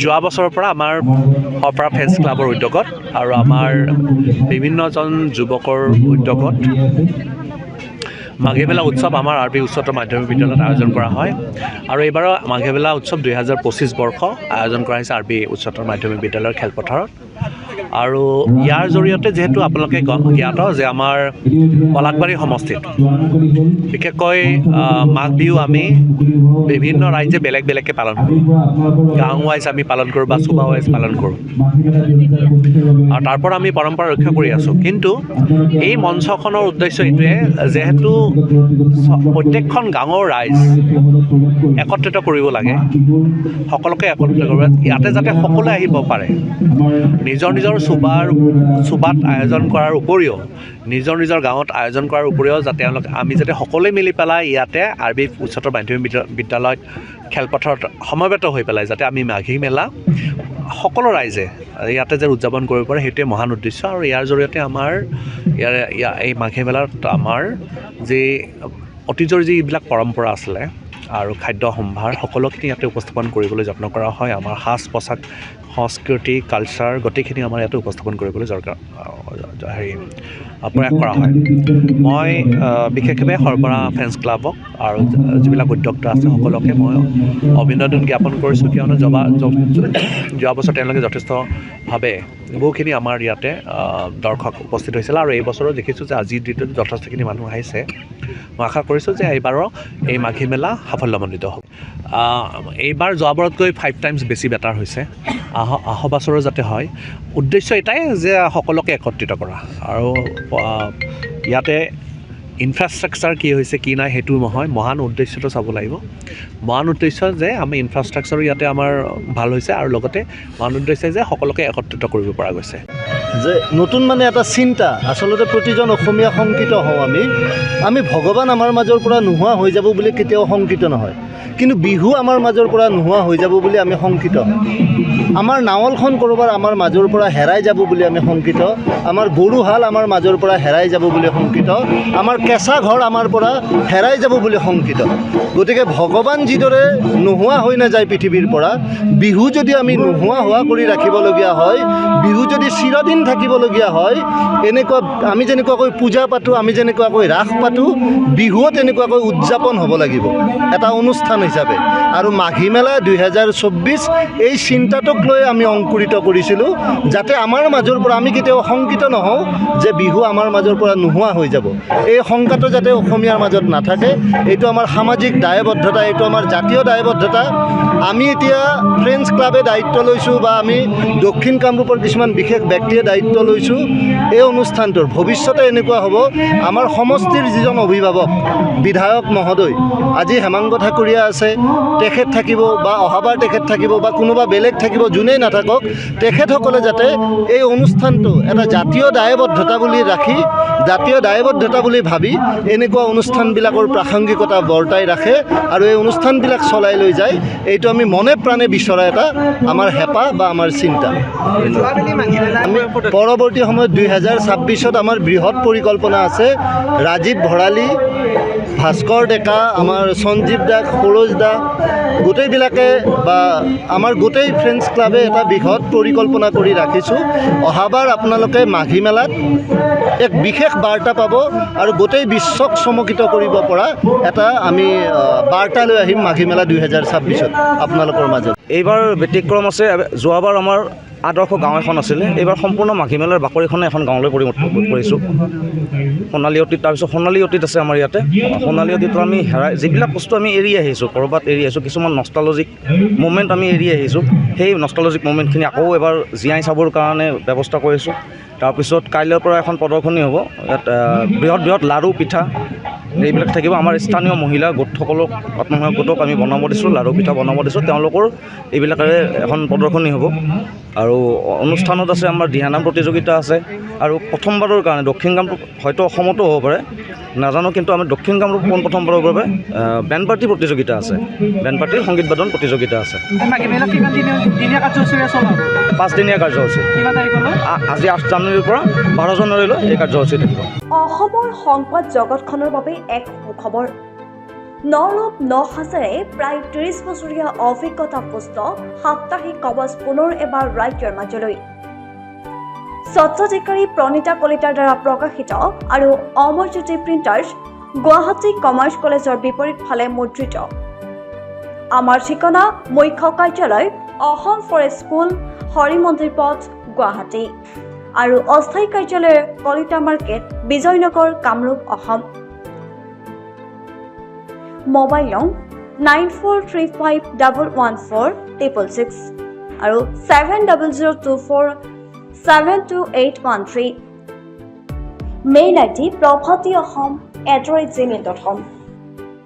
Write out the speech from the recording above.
যোৱা বছৰৰ পৰা আমাৰ সৰপৰা ফেন্স ক্লাবৰ উদ্যোগত আৰু আমাৰ বিভিন্নজন যুৱকৰ উদ্যোগত মাঘী মেলা উৎসৱ আমাৰ আৰ বি উচ্চতৰ মাধ্যমিক বিদ্যালয়ত আয়োজন কৰা হয়। আৰু এইবাৰৰ মাঘী মেলা উৎসৱ দুহেজাৰ পঁচিছ বৰ্ষ আয়োজন কৰা হৈছে আৰ বি উচ্চতৰ মাধ্যমিক বিদ্যালয়ৰ খেলপথাৰত। আৰু ইয়াৰ জৰিয়তে যিহেতু আপোনালোকে জ্ঞাত যে আমাৰ পলাশবাৰী সমষ্টিত বিশেষকৈ মাঘ বিহু আমি বিভিন্ন ৰাজ্যে বেলেগ বেলেগকৈ পালন কৰোঁ। গাঁও ৱাইজ আমি পালন কৰোঁ বা চুবা ৱাইজ পালন কৰোঁ। আৰু তাৰ পৰা আমি পৰম্পৰা ৰক্ষা কৰি আছোঁ। কিন্তু এই মঞ্চখনৰ উদ্দেশ্য এইটোৱে যিহেতু প্ৰত্যেকখন গাঁৱৰ ৰাইজ একত্ৰিত কৰিব লাগে সকলোকে একত্ৰিত কৰিব। ইয়াতে যাতে সকলোৱে আহিব পাৰে। নিজৰ নিজৰ চুবাৰ চুবাত আয়োজন কৰাৰ উপৰিও নিজৰ নিজৰ গাঁৱত আয়োজন কৰাৰ উপৰিও যাতে তেওঁলোক আমি যাতে সকলোৱে মিলি পেলাই ইয়াতে আৰ বি উচ্চতৰ মাধ্যমিক বিদ্যা- বিদ্যালয়ত খেলপথাৰত সমবেত হৈ পেলাই যাতে আমি মাঘী মেলা সকলো ৰাইজে ইয়াতে যে উদযাপন কৰিব পাৰে সেইটোৱে মহান উদ্দেশ্য আৰু ইয়াৰ জৰিয়তে আমাৰ ইয়াৰে ইয়া- এই মাঘী মেলাত আমাৰ যি অতীজৰ যিবিলাক পৰম্পৰা আছিলে আৰু খাদ্য সম্ভাৰ সকলোখিনি ইয়াতে উপস্থাপন কৰিবলৈ যত্ন কৰা হয়। আমাৰ সাজ পোছাক সংস্কৃতি কালচাৰ গোটেইখিনি আমাৰ ইয়াতে উপস্থাপন কৰিবলৈ দৰকাৰ হেৰি প্ৰয়াস কৰা হয়। মই বিশেষভাৱে সৰবৰা ফেন্স ক্লাবক আৰু যিবিলাক উদ্যোক্তা আছে সকলোকে মই অভিনন্দন জ্ঞাপন কৰিছোঁ। কিয়নো যোৱা বছৰ তেওঁলোকে যথেষ্টভাৱে বহুখিনি আমাৰ ইয়াতে দৰ্শক উপস্থিত হৈছিল। আৰু এই বছৰো দেখিছোঁ যে আজিৰ দিনটোত যথেষ্টখিনি মানুহ আহিছে। মই আশা কৰিছোঁ যে এইবাৰৰ এই মাঘী মেলা সাফল্যমণ্ডিত আহ, এইবাৰ যোৱাবাৰতকৈ ফাইভ টাইমছ বেছি বেটাৰ হৈছে। আহ অহা বছৰো যাতে হয়। উদ্দেশ্য এটাই যে সকলোকে একত্ৰিত কৰা। আৰু ইয়াতে ইনফ্ৰাষ্ট্ৰাকচাৰ কি হৈছে কি নাই সেইটো নহয়। মহান উদ্দেশ্যটো চাব লাগিব। মহান উদ্দেশ্য যে আমি ইনফ্ৰাষ্ট্ৰাকচাৰো ইয়াতে আমাৰ ভাল হৈছে। আৰু লগতে মহান উদ্দেশ্য যে সকলোকে একত্ৰিত কৰিব পৰা গৈছে। যে নতুন মানে এটা চিন্তা। আচলতে প্ৰতিজন অসমীয়া শংকিত হওঁ আমি। আমি ভগৱান আমাৰ মাজৰ পৰা নোহোৱা হৈ যাব বুলি কেতিয়াও শংকিত নহয়। কিন্তু বিহু আমাৰ মাজৰ পৰা নোহোৱা হৈ যাব বুলি আমি শংকিত আমাৰ নাঙলখন ক'ৰবাৰ আমাৰ মাজৰ পৰা হেৰাই যাব বুলি আমি শংকিত। আমাৰ গৰু হাল আমাৰ মাজৰ পৰা হেৰাই যাব বুলি শংকিত। আমাৰ কেঁচা ঘৰ আমাৰ পৰা হেৰাই যাব বুলি শংকিত। গতিকে ভগৱান যিদৰে নোহোৱা হৈ নাযায় পৃথিৱীৰ পৰা বিহু যদি আমি নোহোৱা হোৱা কৰি ৰাখিবলগীয়া হয় বিহু যদি চিৰদিন থাকিবলগীয়া হয়। এনেকুৱা আমি যেনেকুৱাকৈ পূজা পাতোঁ আমি যেনেকুৱাকৈ ৰাস পাতোঁ বিহুও তেনেকুৱাকৈ উদযাপন হ'ব লাগিব। এটা অনুষ্ঠান হিচাপে। আৰু মাঘী মেলা দুহেজাৰ চৌব্বিছ এই চিন্তাটোক লৈ আমি অংকুৰিত কৰিছিলোঁ যাতে আমাৰ মাজৰ পৰা আমি কেতিয়াও শংকিত নহওঁ যে বিহু আমাৰ মাজৰ পৰা নোহোৱা হৈ যাব। এই শংকাটো যাতে অসমীয়াৰ মাজত নাথাকে এইটো আমাৰ সামাজিক দায়বদ্ধতা এইটো আমাৰ জাতীয় দায়বদ্ধতা। আমি এতিয়া ফ্ৰেণ্ডছ ক্লাবে দায়িত্ব লৈছোঁ বা আমি দক্ষিণ কামৰূপৰ কিছুমান বিশেষ ব্যক্তিয়ে দায়িত্ব লৈছোঁ এই অনুষ্ঠানটোৰ ভৱিষ্যতে এনেকুৱা হ'ব। আমাৰ সমষ্টিৰ যিজন অভিভাৱক বিধায়ক মহোদয় আজি হেমাংগ ঠাকুৰীয়া আছে তেখেত থাকিব বা অহাবাৰ তেখেত থাকিব বা কোনোবা বেলেগ থাকিব যোনেই নাথাকক তেখেতসকলে যাতে এই অনুষ্ঠানটো এটা জাতীয় দায়বদ্ধতা বুলি ৰাখি জাতীয় দায়বদ্ধতা বুলি ভাবি এনেকুৱা অনুষ্ঠানবিলাকৰ প্ৰাসংগিকতা বৰ্তাই ৰাখে আৰু এই অনুষ্ঠানবিলাক চলাই লৈ যায় এইটো আমি মনে প্ৰাণে বিচৰা এটা আমাৰ হেঁপাহ বা আমাৰ চিন্তা। আমি পৰৱৰ্তী সময়ত দুহেজাৰ ছাব্বিছত আমাৰ বৃহৎ পৰিকল্পনা আছে। ৰাজীৱ ভৰালী ভাস্কৰ ডেকা আমাৰ সঞ্জীৱ দা সৰোজ দা গোটেইবিলাকে বা আমাৰ গোটেই ফ্ৰেণ্ডছ ক্লাবে এটা বৃহৎ পৰিকল্পনা কৰি ৰাখিছোঁ। অহাবাৰ আপোনালোকে মাঘী মেলাত এক বিশেষ বাৰ্তা পাব আৰু গোটেই বিশ্বক চমকিত কৰিব পৰা এটা আমি বাৰ্তা লৈ আহিম মাঘী মেলা দুহেজাৰ ছাব্বিছত আপোনালোকৰ মাজত। এইবাৰ ব্যতিক্ৰম আছে যোৱাবাৰ আমাৰ আদৰ্শ গাঁও এখন আছিলে। এইবাৰ সম্পূৰ্ণ মাঘী মেলাৰ বাকৰিখনে এখন গাঁৱলৈ পৰিৱৰ্তন কৰিছোঁ। সোণালী অতীত তাৰপিছত সোণালী অতীত আছে আমাৰ ইয়াতে। সোণালী অতীতত আমি হেৰাই যিবিলাক বস্তু আমি এৰি আহিছোঁ ক'ৰবাত এৰি আহিছোঁ কিছুমান নষ্টালজিক মুমেণ্ট আমি এৰি আহিছোঁ সেই নষ্টালজিক মুমেণ্টখিনি আকৌ এবাৰ জীয়াই চাবৰ কাৰণে ব্যৱস্থা কৰিছোঁ। তাৰপিছত কাইলৈৰ পৰা এখন প্ৰদৰ্শনী হ'ব ইয়াত বৃহৎ বৃহৎ লাড়ু পিঠা এইবিলাক থাকিব। আমাৰ স্থানীয় মহিলা গোটসকলক আত্মসহায়ক গোটক আমি বনাব দিছোঁ লাড়ু পিঠা বনাব দিছোঁ। তেওঁলোকৰ এইবিলাকেৰে এখন প্ৰদৰ্শনী হ'ব। আৰু অনুষ্ঠানত আছে আমাৰ দিহানাম প্ৰতিযোগিতা আছে আৰু প্ৰথমবাৰৰ কাৰণে দক্ষিণ কামৰূপ হয়তো অসমতো হ'ব পাৰে। নাজানো কিন্তু আমাৰ দক্ষিণ কামৰূপ পোন প্ৰথমবাৰৰ বাবে বেণ্ড পাৰ্টি প্ৰতিযোগিতা আছে। বেণ্ড পাৰ্টিৰ সংগীত বাদন প্ৰতিযোগিতা আছে। পাঁচদিনীয়া কাৰ্যসূচী। আজি আঠ জানুৱাৰীৰ পৰা বাৰ জানুৱাৰীলৈ এই কাৰ্যসূচী থাকিব। অসমৰ সংবাদ জগতখনৰ বাবে এক সুখবৰ নৰূপ ন হাজাৰে প্ৰায় ত্ৰিছ বছৰীয়া অভিজ্ঞতা পুষ্ট সাপ্তাহিক কবচ পুনৰ এবাৰ ৰাজ্যৰ মাজলৈ। স্বচ্ছাধিকাৰী প্ৰণীতা কলিতাৰ দ্বাৰা প্ৰকাশিত আৰু অমৰজ্যোতি প্ৰিণ্টাৰ্ছ গুৱাহাটী কমাৰ্চ কলেজৰ বিপৰীত ফালে মুদ্ৰিত। আমাৰ ঠিকনা মুখ্য কাৰ্যালয় অসম ফৰেষ্ট স্কুল হৰি মন্দিৰ পথ, গুৱাহাটী। আৰু অস্থায়ী কাৰ্যালয় কলিতা মাৰ্কেট, বিজয়নগৰ, কামৰূপ, অসম। মোবাইল নং nine four three five double one four triple six আৰু seven double zero' two four seven two eight one three mail I D Prabhati Assam at Gmail dot com